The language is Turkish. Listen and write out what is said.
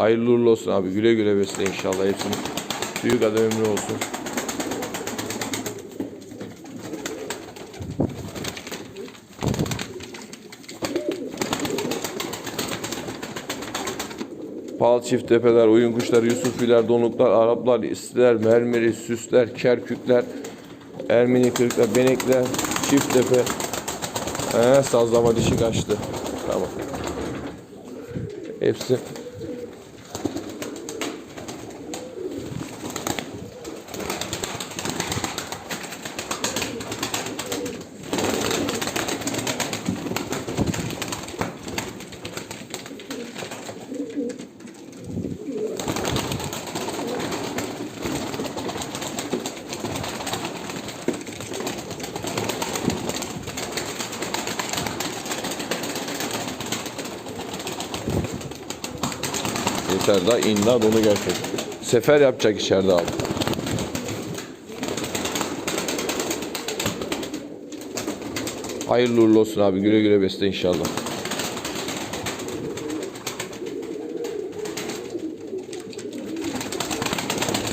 Hayırlı uğurlu olsun abi. Güle güle besle inşallah. Hepsinin büyük adam ömrü olsun. Pal çift tepeler, oyun kuşları, Yusufiler, donuklar, Araplar, istiler, mermeri, süsler, kerkükler, Ermeni kırıklar, benekler, çift tepe. He, sazlama dişi kaçtı. Tamam. Hepsi. Yeter daha imdat onu gerçek. Sefer yapacak içeride abi. Hayırlı uğurlu olsun abi. Güle güle besle inşallah.